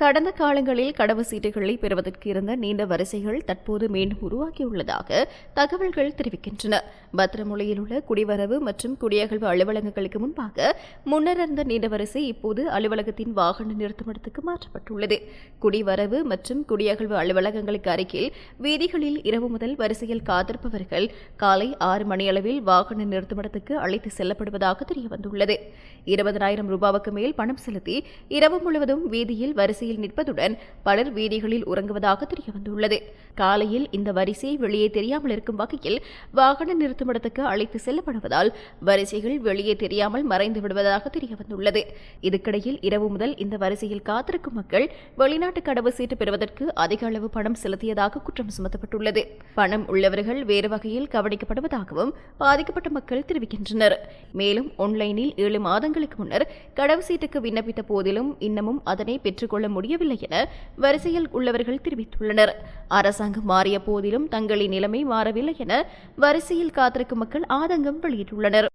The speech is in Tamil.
கடந்த காலங்களில் கடவு சீட்டுகளை பெறுவதற்கு இருந்த நீண்ட வரிசைகள் தற்போது மீண்டும் உருவாகியுள்ளதாக தகவல்கள் தெரிவிக்கின்றன. பத்திரமொழியில் உள்ள குடிவரவு மற்றும் குடியகழ்வு அலுவலகங்களுக்கு முன்பாக முன்னர் இருந்த நீண்ட வரிசை இப்போது அலுவலகத்தின் வாகன நிறுத்துமிடத்துக்கு மாற்றப்பட்டுள்ளது. குடிவரவு மற்றும் குடியகழ்வு அலுவலகங்களுக்கு அருகில் வீதிகளில் இரவு முதல் வரிசையில் காத்திருப்பவர்கள் காலை ஆறு மணியளவில் வாகன நிறுத்துமிடத்துக்கு அழைத்து செல்லப்படுவதாக தெரியவந்துள்ளது. இருபதனாயிரம் ரூபாவுக்கு மேல் பணம் செலுத்தி இரவு முழுவதும் வீதியில் வரிசை வரிசையில் நிற்பதுடன் பலர் வீதிகளில் உறங்குவதாக தெரியவந்துள்ளது. காலையில் இந்த வரிசை வெளியே தெரியாமல் இருக்கும் வகையில் வாகன நிறுத்துமிடத்துக்கு அழைத்து செல்லப்படுவதால் வரிசைகள் வெளியே தெரியாமல் மறைந்து விடுவதாக தெரியவந்துள்ளது. இதுக்கிடையில் இரவு முதல் இந்த வரிசையில் காத்திருக்கும் மக்கள் வெளிநாட்டு கடவு சீட்டு பெறுவதற்கு அதிக அளவு பணம் செலுத்தியதாக குற்றம் சுமத்தப்பட்டுள்ளது. பணம் உள்ளவர்கள் வேறு வகையில் கவனிக்கப்படுவதாகவும் பாதிக்கப்பட்ட மக்கள் தெரிவிக்கின்றனர். மேலும் ஆன்லைனில் ஏழு மாதங்களுக்கு முன்னர் கடவு சீட்டுக்கு விண்ணப்பித்த போதிலும் இன்னமும் அதனை பெற்றுக்கொள்ள முடியவில்லை என வரிசையில் உள்ளவர்கள் தெரிவித்துள்ளனர். அரசாங்கம் மாறிய போதிலும் தங்களின் நிலைமை மாறவில்லை என வரிசையில் காத்திருக்கும் மக்கள் ஆதங்கம் வெளியிட்டுள்ளனர்.